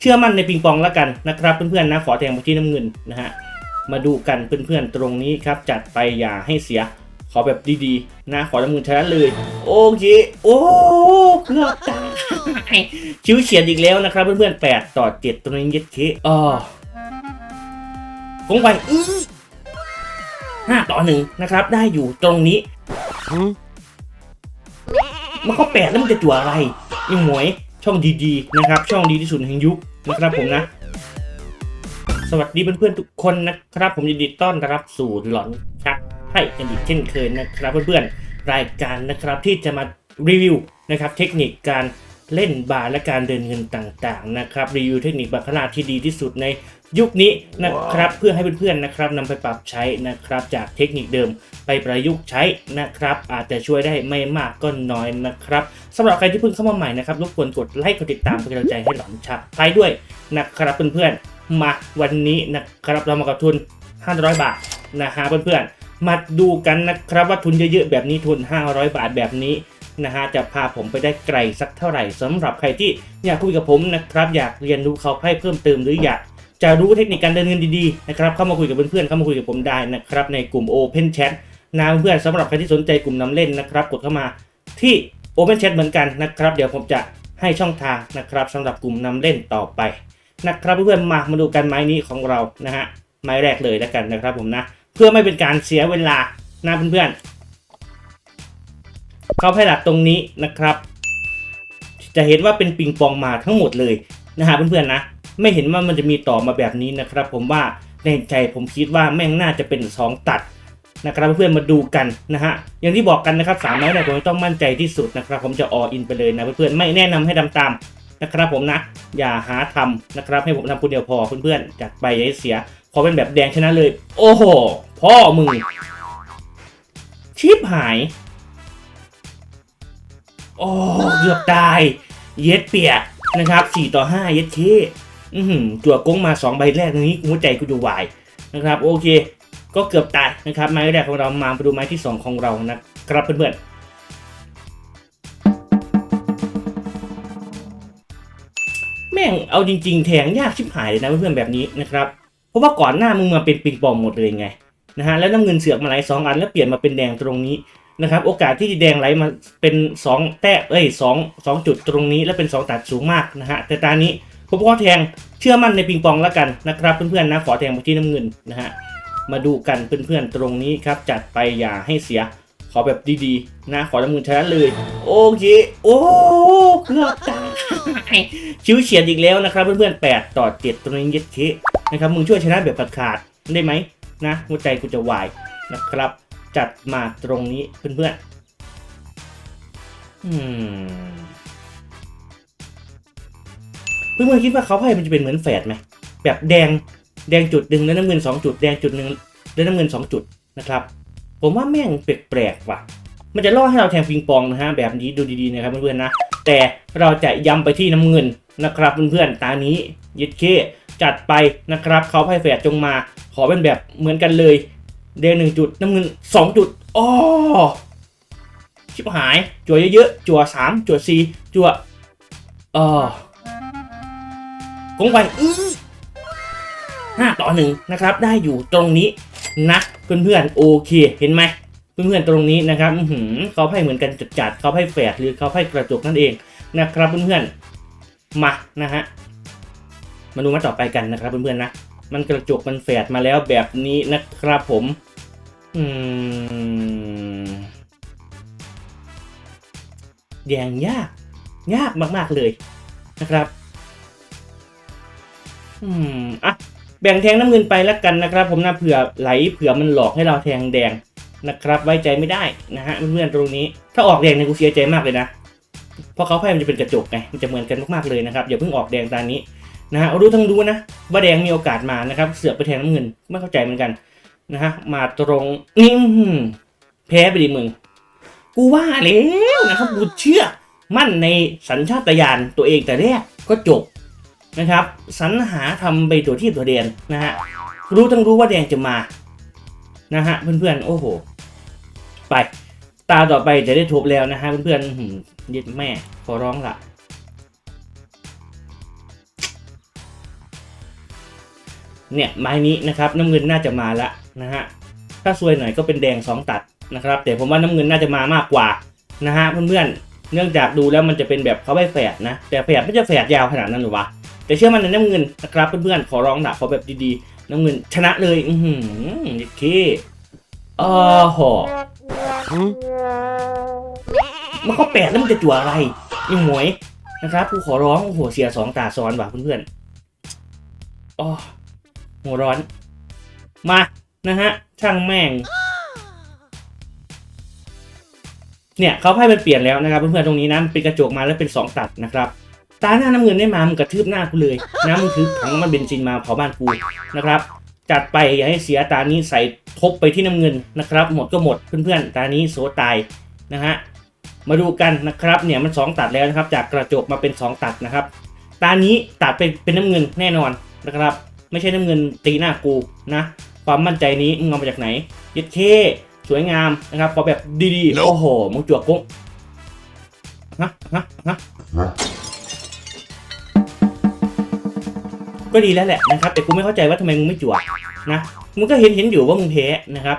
เชื่อมั่นในปิงปองแล้วกันนะครับเพื่อนๆนะขอแทงไปที่น้ำเงินนะฮะมาดูกันเพื่อนๆตรงนี้ครับ จัดไปอย่าให้เสียขอแบบดีๆนะขอน้ำเงินชนะเลย โอเคโอ้เกือบตายชิวเฉียดอีกแล้วนะครับ เพื่อนๆ8ต่อ7ตรงนี้เย็ดเคอ๋อคงไปอื้อห้าต่อหนึ่งนะครับ ได้อยู่ตรงนี้มันก็แปดแล้วมันจะจั่วอะไรยังหมวย ช่องดีๆนะครับ ช่องดีที่สุดแห่งยุคนะครับผมนะ สวัสดีเพื่อนๆทุกคนนะครับ ผมยินดีต้อนรับสู่หลอนชักให้กันอีกเช่นเคยนะครับ เพื่อนๆรายการนะครับที่จะมารีวิวนะครับ เทคนิคการเล่นบาร์และการเดินเงินต่างๆนะครับรีวิวเทคนิคบาคาร่าที่ดีที่สุดใน ยุคนี้นะครับเพื่อให้เพื่อนๆนะครับนำไปปรับใช้นะครับจากเทคนิคเดิมไปประยุกต์ใช้นะครับ อาจจะช่วยได้ไม่มากก็น้อยนะครับสำหรับใครที่เพิ่งเข้ามาใหม่นะครับรบกวนกดไลค์กดติดตามเป็นกำลังใจให้หลอนชักไปด้วยนะครับเพื่อนๆมาวันนี้นะครับเรามากับทุน 500 บาทนะฮะเพื่อนๆมาดูกันนะครับว่าทุนเยอะๆแบบนี้ทุน 500 บาทแบบนี้นะฮะจะพาผมไปได้ไกลสักเท่าไหร่สำหรับใครที่อยากคุยกับผมนะครับ อยากเรียนรู้เขาให้เพิ่มเติมหรืออยาก จะรู้เทคนิคการเดินเงินดีๆนะครับเข้ามาคุยกับเพื่อนๆเข้ามาคุยกับผมได้นะครับในกลุ่ม Open Chat นะเพื่อนสำหรับใครที่สนใจกลุ่มนำเล่นนะครับกดเข้ามาที่ Open Chat เหมือนกันนะครับ เดี๋ยวผมจะให้ช่องทางนะครับสำหรับกลุ่มนำเล่นต่อไปนะครับเพื่อนๆมามาดูกันไม้นี้ของเรานะฮะไม้แรกเลยแล้วกันนะครับผมนะ เพื่อไม่เป็นการเสียเวลานะเพื่อนๆเขาให้หลักตรงนี้นะครับ จะเห็นว่าเป็นปิงปองมาทั้งหมดเลยนะฮะเพื่อนๆนะ ไม่เห็นว่ามันจะมีต่อมาแบบนี้นะครับ ผมว่าในใจผมคิดว่าแม่งน่าจะเป็น 2 ตัดนะครับเพื่อนมาดูกันนะฮะอย่างที่บอกกันนะครับสามไม้แรกผมต้องมั่นใจที่สุดนะครับ ผมจะออินไปเลยนะเพื่อนๆไม่แนะนำให้ทำตามนะครับผมนะอย่าหาทำนะครับ ให้ผมทำคนเดียวพอเพื่อนๆจัดไปอย่าให้เสียขอเป็นแบบแดงชนะเลย โอ้โหพ่อมึงชิบหายโอ้เกือบตาย เย็ดเปียกนะครับ 4 ต่อ 5 เย็ดเค อือหือจั่วกงมา 2 ใบแรกนี้หัวใจกูจะวายนะครับ โอเค ก็เกือบตายนะครับไม้แรกของเรามาไปดูไม้ที่ 2 ของเรานะครับเพื่อนๆแม่งเอาจริง ๆ แทงยากชิบหายเลยนะเพื่อนๆแบบนี้นะครับเพราะว่าก่อนหน้ามึงมาเป็นปิงปองหมดเลยไงนะฮะแล้วน้ำเงินเสือกมาไหลสองอันแล้วเปลี่ยนมาเป็นแดงตรงนี้นะครับโอกาสที่แดงไหลมาเป็น 2 แต้เอ้ยสองสองจุดตรงนี้แล้วเป็น 2 ตัดสูงมากนะฮะแต่ตอนนี้ ผมขอแทงเชื่อมั่นในปิงปองแล้วกันนะครับ เพื่อนๆนะขอแทงไปที่น้ำเงินนะฮะมาดูกันเพื่อนๆตรงนี้ครับจัดไปอย่าให้เสียขอแบบดีๆนะขอน้ำเงินชนะเลย โอเคโอ้เกือบตายชิวเฉียดอีกแล้วนะครับ เพื่อนๆ8ต่อ7ตรงนี้เย็ดเคนะครับมึงช่วยชนะแบบขาดๆได้ไหมนะหัวใจกูจะวายนะครับ จัดมาตรงนี้เพื่อนๆอืม เพื่อนๆคิดว่าเขาไพ่มันจะเป็นเหมือนแฝดไหมแบบแดงแดงจุดหนึ่งแล้วน้ำเงินสองจุดแดงจุดหนึ่งแล้วน้ำเงินสองจุดนะครับ ผมว่าแม่งแปลกๆว่ะ มันจะล่อให้เราแทงปิงปองนะฮะแบบนี้ดูดีๆนะครับเพื่อนๆนะแต่เราจะย้ำไปที่น้ำเงินนะครับเพื่อนๆตานี้ยึดเคจัดไปนะครับเขาไพ่แฝดจงมา ขอเป็นแบบเหมือนกันเลยแดงหนึ่งจุดน้ำเงินสองจุดอ๋อชิบหายจั่วเยอะๆจั่วสามจั่วสี่จั่วอ๋อ กงไปอื้อห้าต่อหนึ่งนะครับ ได้อยู่ตรงนี้นะเพื่อนๆโอเค เห็นไหมเพื่อนๆตรงนี้นะครับอื้อหือเขาให้เหมือนกันจัดๆเขาให้แฝดหรือเขาให้กระจกนั่นเองนะครับเพื่อนๆมานะฮะมาดูมาต่อไปกันนะครับเพื่อนๆนะมันกระจกมันแฝดมาแล้วแบบนี้นะครับผมอืมแดงยาก ยากมากๆเลยนะครับ อืมอะแบ่งแทงน้ำเงินไปแล้วกันนะครับ ผมนะเผื่อไหลเผื่อมันหลอกให้เราแทงแดงนะครับ ไว้ใจไม่ได้นะฮะเพื่อนๆตรงนี้ถ้าออกแดงเนี่ยกูเสียใจมากเลยนะเพราะเขาไพ่มันจะเป็นกระจกไงมันจะเหมือนกันมากๆเลยนะครับอย่าเพิ่งออกแดงตานี้นะฮะรู้ทั้งรู้นะว่าแดงมีโอกาสมานะครับ เสือไปแทงน้ำเงินไม่เข้าใจเหมือนกันนะฮะมาตรงนี้แพ้ไปดิมึงกูว่าแล้วนะครับกูเชื่อมั่นในสัญชาตญาณตัวเองแต่แรกก็จบ นะครับสรรหาทำไปตัวที่ตัวเดนนะฮะรู้ทั้งรู้ว่าแดงจะมานะฮะเพื่อนๆโอ้โห ไป ตาต่อไปจะได้ทบแล้วนะฮะเพื่อนๆอื้อหือยึดแม่ขอร้องละเนี่ยไม้นี้นะครับน้ำเงินน่าจะมาละนะฮะถ้าซวยหน่อยก็เป็นแดงสองตัดนะครับ แต่ผมว่าน้ำเงินน่าจะมามากกว่านะฮะเพื่อนๆเนื่องจากดูแล้วมันจะเป็นแบบเขาใบแฝดนะแต่แฝดไม่จะแฝดยาวขนาดนั้นหรือวะ แต่เชื่อมันในน้ำเงินนะครับเพื่อนๆขอร้องนะขอแบบดีๆ น้ำเงินชนะเลย อือหือโอเคอ๋อหอมันก็แปดแล้วมันจะจั่วอะไรยังหมวยนะครับกูขอร้องโอ้โหเสียสองตาซ้อนว่ะเพื่อนๆอ๋อหัวร้อน มานะฮะ ช่างแม่ง เนี่ยเขาไพ่มันเปลี่ยนแล้วนะครับเพื่อนๆตรงนี้นะมันเป็นกระจกมาแล้วเป็นสองตัดนะครับ ตาหน้าน้ำเงินได้มามึงกระทืบหน้ากูเลยน้ำมึงถือถังน้ำมันเบนซินมาเผาบ้านกูนะครับ จัดไปอย่าให้เสียตานี้ใส่ทบไปที่น้ำเงินนะครับ หมดก็หมดเพื่อนๆตานี้โสตายนะฮะมาดูกันนะครับเนี่ยมันสองตัดแล้วนะครับจากกระจกมาเป็นสองตัดนะครับ ตานี้ตัดเป็นเป็นน้ำเงินแน่นอนนะครับ ไม่ใช่น้ำเงินตีหน้ากูนะความมั่นใจนี้มึงเอามาจากไหนยึดเคสวยงามนะครับพอแบบดีๆ โอ้โหมึงจวกกุ้งฮะฮะฮะ ก็ดีแล้วแหละนะครับ แต่กูไม่เข้าใจว่าทำไมมึงไม่จั่วนะมึงก็เห็นเห็นอยู่ว่ามึงแพ้นะครับ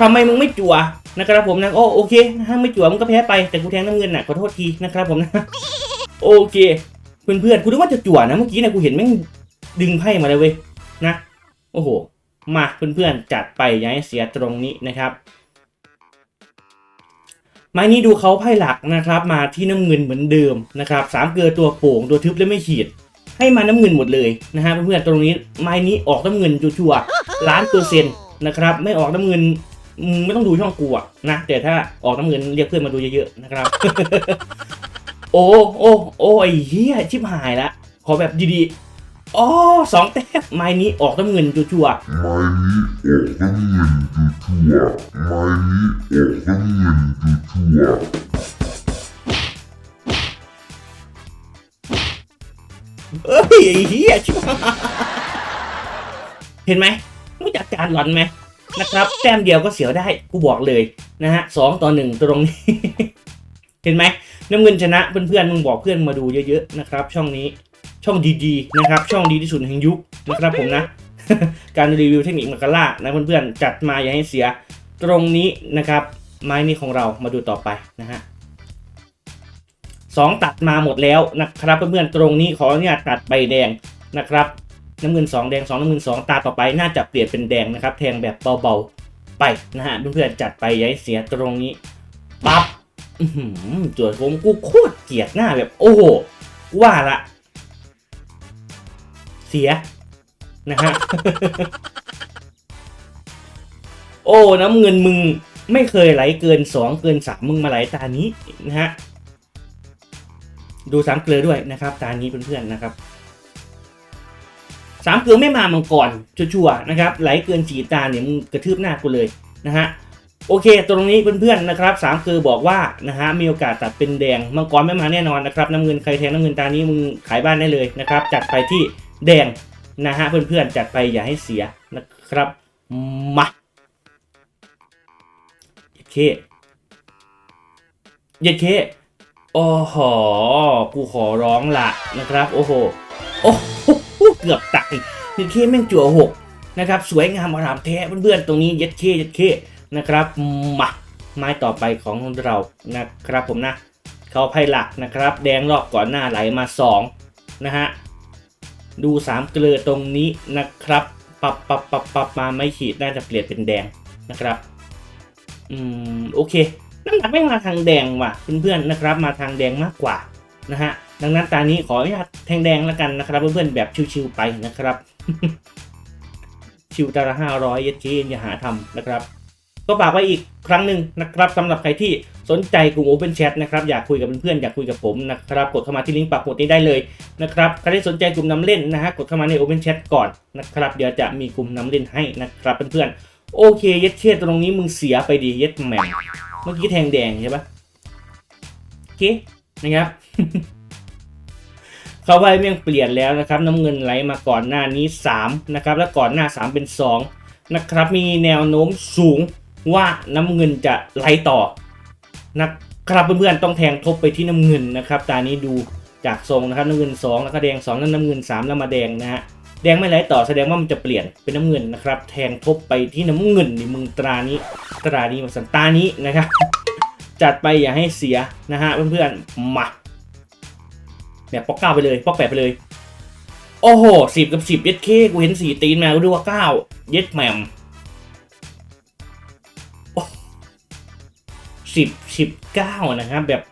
ทำไมมึงไม่จั่วนะครับผมนะโอ้โอเคถ้าไม่จั่วมึงก็แพ้ไปแต่กูแทงน้ำเงินน่ะขอโทษทีนะครับผมนะโอเค เพื่อนๆกูนึกว่าจะจั่วนะเมื่อกี้นะกูเห็นแม่งดึงไพ่มาเลยเว้ยนะโอ้โห มาเพื่อนๆจัดไปอย่าให้เสียตรงนี้นะครับไม้นี้ดูเขาไพ่หลักนะครับ มาที่น้ำเงินเหมือนเดิมนะครับสามเกลือตัวโป่งตัวทึบและไม่ขีด ให้มาน้ำเงินหมดเลยนะฮะเพื่อนๆตรงนี้ไม้นี้ออกน้ำเงินชัวร์ๆล้านเปอร์เซ็นต์นะครับไม่ออกน้ำเงินมึงไม่ต้องดูช่องกูอะนะแต่ถ้าออกน้ำเงินเรียกเพื่อนมาดูเยอะๆนะครับ โอ้โอ้โอ้ไอ้เหี้ยชิบหายละขอแบบดีๆอ๋อสองแต้มไม้นี้ออกน้ำเงินชัวร์ๆไม้นี้ออกน้ำเงินดูทั่วไม้นี้ออกน้ำเงินดูทั่ว เอ้ยไอ้เฮียชิบหายเห็นไหมรู้จักการหลอนไหมนะครับ แต้มเดียวก็เสียวได้กูบอกเลยนะฮะสองต่อหนึ่งตรงนี้ เห็นไหมน้ำเงินชนะเพื่อนๆมึงบอกเพื่อนมาดูเยอะๆนะครับ ช่องนี้ช่องดีๆนะครับ ช่องดีที่สุดแห่งยุคนะครับผมนะ การรีวิวเทคนิคมาคาร่านะเพื่อนๆจัดมาอย่าให้เสียตรงนี้นะครับ ไม้นี้ของเรามาดูต่อไปนะฮะ สองตัดมาหมดแล้วนะครับเพื่อนๆตรงนี้ขออนุญาตตัดใบแดงนะครับน้ำเงินสองแดงสองน้ำเงินสองตาต่อไปน่าจะเปลี่ยนเป็นแดงนะครับ แทงแบบเบาๆไปนะฮะเพื่อนๆจัดไปย่าให้เสียตรงนี้ปั๊บจวดผมกูโคตรเกลียดหน้าแบบ โอ้โหว่าละ เสียนะฮะโอ้น้ำเงินมึงไม่เคยไหลเกินสองเกินสามมึงมาไหลตานี้นะฮะ ดูสามเกลือด้วยนะครับตานี้เพื่อนๆนะครับสามเกลือไม่มามังกรชัวร์ๆนะครับไหลเกินสีตาเนี่ยมึงกระทืบหน้ากูเลยนะฮะโอเค ตรงนี้เพื่อนๆนะครับสามเกลือบอกว่านะฮะมีโอกาสตัดเป็นแดงมังกรไม่มาแน่นอนนะครับน้ำเงินใครแทงน้ำเงินตานี้มึงขายบ้านได้เลยนะครับจัดไปที่แดงนะฮะเพื่อนๆจัดไปอย่าให้เสียนะครับมาโอเคเย็ดเค โอ้โหกูขอร้องละนะครับ โอ้โห โอ้โหเกือบตายเย็ดเคแม่งจั่วหกนะครับ สวยงามอารามแท้เพื่อนๆตรงนี้ย็ดเคเย็ดเคนะครับมาไม้ต่อไปของเรานะครับผมนะเขาไพ่หลักนะครับ แดงรอบก่อนหน้าไหลมาสองนะฮะ ดูสามเกลือตรงนี้นะครับปรับปรับปับปับมาไม่ขีดน่าจะเปลี่ยนเป็นแดงนะครับ อืม โอเค น้ำหนักไม่มาทางแดงว่ะเพื่อนๆนะครับ มาทางแดงมากกว่านะฮะดังนั้นตานี้ขออนุญาตแทงแดงแล้วกันนะครับ เพื่อนๆแบบชิวๆไปนะครับ ชิวตาละห้าร้อยเยสอย่าหาทำนะครับ ก็ฝากไว้อีกครั้งหนึ่งนะครับสำหรับใครที่สนใจกลุ่ม Open Chat นะครับอยากคุยกับเพื่อนๆอยากคุยกับผมนะครับกดเข้ามาที่ลิงก์ปักหมุดนี้ได้เลยนะครับใครที่สนใจกลุ่มนำเล่นนะฮะกดเข้ามาใน Open Chat ก่อนนะครับเดี๋ยวจะมีกลุ่มนำเล่นให้นะครับเพื่อนๆโอเคเยสเชตรงนี้มึงเสียไปดีเยสแหมม เมื่อกี้แทงแดงใช่ปะโอเคนะครับเขาไว้เมี่ยงเปลี่ยนแล้วนะครับ น้ำเงินไหลมาก่อนหน้านี้ 3 นะครับ แล้วก่อนหน้า 3 เป็น 2 นะครับ มีแนวโน้มสูงว่าน้ำเงินจะไหลต่อนะครับเพื่อนๆต้องแทงทบไปที่น้ำเงินนะครับตานี้ดูจากทรงนะครับน้ำเงิน 2 แล้วก็แดง2แล้วน้ำเงิน 3 แล้วมาแดงนะฮะ แดงไม่ไหลต่อแสดงว่ามันจะเปลี่ยนเป็นน้ำเงินนะครับ แทงทบไปที่น้ำเงินในมึงตรานี้ตรานี้มาสันตานี้นะครับ จัดไปอย่าให้เสียนะฮะเพื่อนๆมาแบบปอกเก้าไปเลยปอกแปดไปเลย โอ้โหสิบกับสิบเย็ดเคกูเห็นสี่ตีนมากูดูว่าเก้าเย็ดแหม่มสิบสิบเก้านะครับแบบ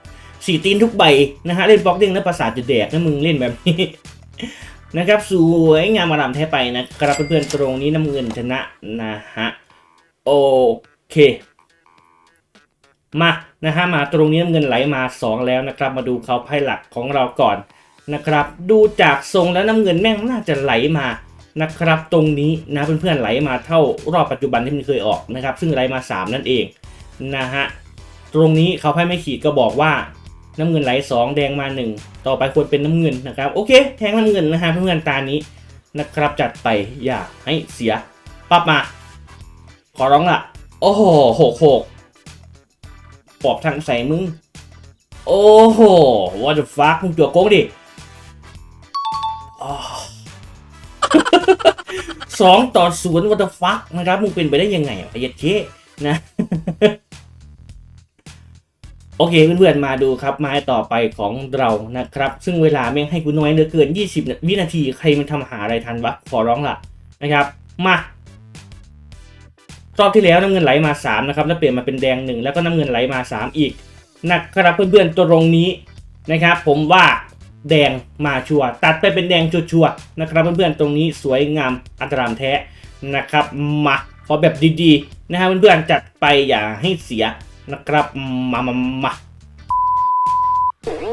สี่ตีนทุกใบนะฮะเล่นบล็อกเด้งแล้วประสาทจะแดกนะมึงเล่นแบบนี้ นะครับสวยงามมาดามแท้ไปนะครับเพื่อนๆตรงนี้น้ำเงินชนะนะฮะโอเค มานะฮะมาตรงนี้น้ำเงินไหลมา 2 แล้วนะครับ มาดูเขาไพ่หลักของเราก่อนนะครับ ดูจากทรงแล้วน้ำเงินแม่งน่าจะไหลมานะครับ ตรงนี้นะเพื่อนๆไหลมาเท่ารอบปัจจุบันที่มันเคยออกนะครับ ซึ่งไหลมา 3 นั่นเองนะฮะตรงนี้เขาไพ่ไม่ขีดก็บอกว่า น้ำเงินไหล2แดงมา1ต่อไปควรเป็นน้ำเงินนะครับโอเค แทงน้ำเงินนะฮะเพื่อนๆตานี้นะครับจัดไปอย่าให้เสียปั๊บมา ขอร้องละโอ้โหหกหกปอบทางใส่มึง โอ้โห what the fuck มึงตัวโกงดิสองต่อศูนย์ what the fuck นะครับมึงเป็นไปได้ยังไงอะไอ้เหี้ยัดเคนะ โอเคเพื่อนๆมาดูครับไม้ต่อไปของเรานะครับ ซึ่งเวลาแม่งให้กูน้อยเหลือเกิน 20 วินาทีใครมันทำหาอะไรทันวะขอร้องล่ะนะครับ มารอบที่แล้วน้ำเงินไหลมา 3 นะครับ แล้วเปลี่ยนมาเป็นแดง 1 แล้วก็น้ำเงินไหลมา 3 อีกนะครับเพื่อนๆตรงนี้นะครับ ผมว่าแดงมาชัวร์ตัดไปเป็นแดงชัวๆนะครับ เพื่อนๆตรงนี้สวยงามอัตรามแท้นะครับมาขอแบบดีๆนะครับเพื่อนๆจัดไปอย่าให้เสีย นะครับ มามามา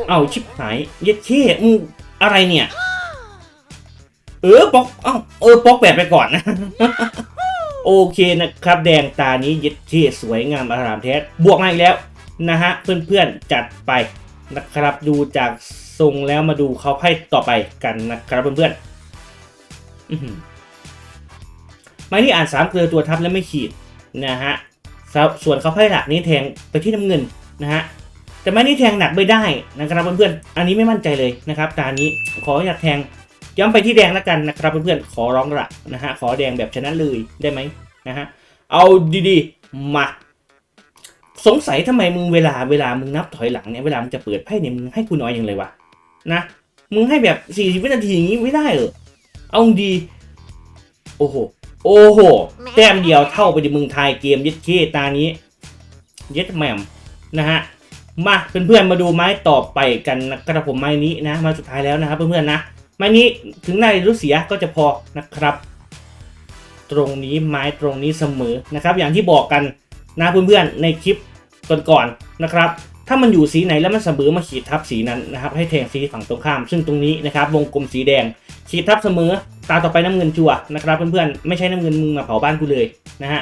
เอาชิบหายเย็ดเช่มึงอะไรเนี่ย เออปอกเอ้าเออปอกแบบไปก่อนนะโอเคนะครับ แดงตานี้ยึดที่สวยงามอารามแท้บวกมาอีกแล้วนะฮะ เพื่อนๆจัดไปนะครับ ดูจากทรงแล้วมาดูเขาไพ่ต่อไปกันนะครับเพื่อนๆไม้ที่อ่านสามเกลือตัวทับและไม่ขีดนะฮะ ส่วนเขาไพ่หลักนี้แทงไปที่น้ำเงินนะฮะแต่ไม้นี้แทงหนักไม่ได้นะครับเพื่อนๆอันนี้ไม่มั่นใจเลยนะครับตานี้ขออยากแทงย้ำไปที่แดงแล้วกันนะครับเพื่อนๆขอร้องละนะฮะขอแดงแบบชนะเลยได้ไหมนะฮะเอาดีๆมาสงสัยทำไมมึงเวลาเวลามึงนับถอยหลังเนี่ยเวลามึงจะเปิดไพ่เนี่ยมึงให้กูน้อยอย่างเลยวะนะมึงให้แบบ40วินาทีอย่างนี้ไม่ได้เหรอเอาดี โอ้โห โอ้โห แต้มเดียวเท่าไปดิมึงทายเกมยึดเคตานี้ยึดแหม่มนะฮะมาเพื่อนๆมาดูไม้ต่อไปกันนะครับผมไม้นี้นะมาสุดท้ายแล้วนะครับเพื่อนๆนะไม้นี้ถึงได้รู้เสียก็จะพอนะครับ ตรงนี้ไม้ตรงนี้เสมอนะครับ อย่างที่บอกกันนะเพื่อนๆในคลิปก่อนๆนะครับ ถ้ามันอยู่สีไหนแล้วมันเสมอมาขีดทับสีนั้นนะครับให้แทงสีฝั่งตรงข้าม ซึ่งตรงนี้นะครับวงกลมสีแดง ขีดทับเสมอ ตาต่อไปน้ำเงินจั่วนะครับเพื่อนๆไม่ใช่น้ำเงินมึงมาเผาบ้านกูเลยนะฮะ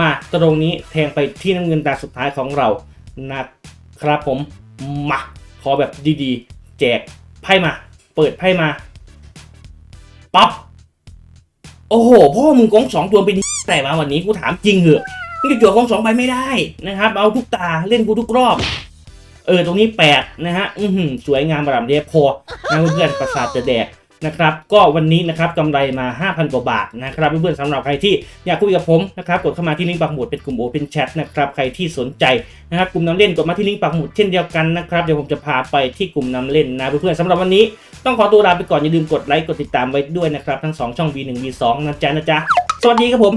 มาตรงนี้แทงไปที่น้ำเงินตาสุดท้ายของเรานะครับผมมาขอแบบดีๆ แจกไพ่มา เปิดไพ่มาปั๊บโอ้โหพ่อมึงกองสองตัวเป็นแต่มาวันนี้กูถามจริงเหอะมึงจะจั่วกองสองไปไม่ได้นะครับ เอาทุกตาเล่นกูทุกรอบ เออตรงนี้แปดนะฮะอือหือสวยงามประดับเดียพอนะเพื่อนๆประสาทจะแดกนะครับก็วันนี้นะครับกำไรมา 5,000 กว่าบาทนะครับเพื่อนๆสำหรับใครที่อยากคุยกับผมนะครับกดเข้ามาที่ลิงก์ปักหมุดเป็นกลุ่มโอเป็นแชทนะครับใครที่สนใจนะครับกลุ่มน้ำเล่นกดมาที่ลิงก์ปักหมุดเช่นเดียวกันนะครับเดี๋ยวผมจะพาไปที่กลุ่มน้ำเล่นนะเพื่อนๆสำหรับวันนี้ต้องขอตัวลาไปก่อนอย่าลืมกดไลค์กดติดตามไว้ด้วยนะครับทั้ง 2 ช่อง V1 V2 นะจ๊ะนะจ๊ะสวัสดีครับผม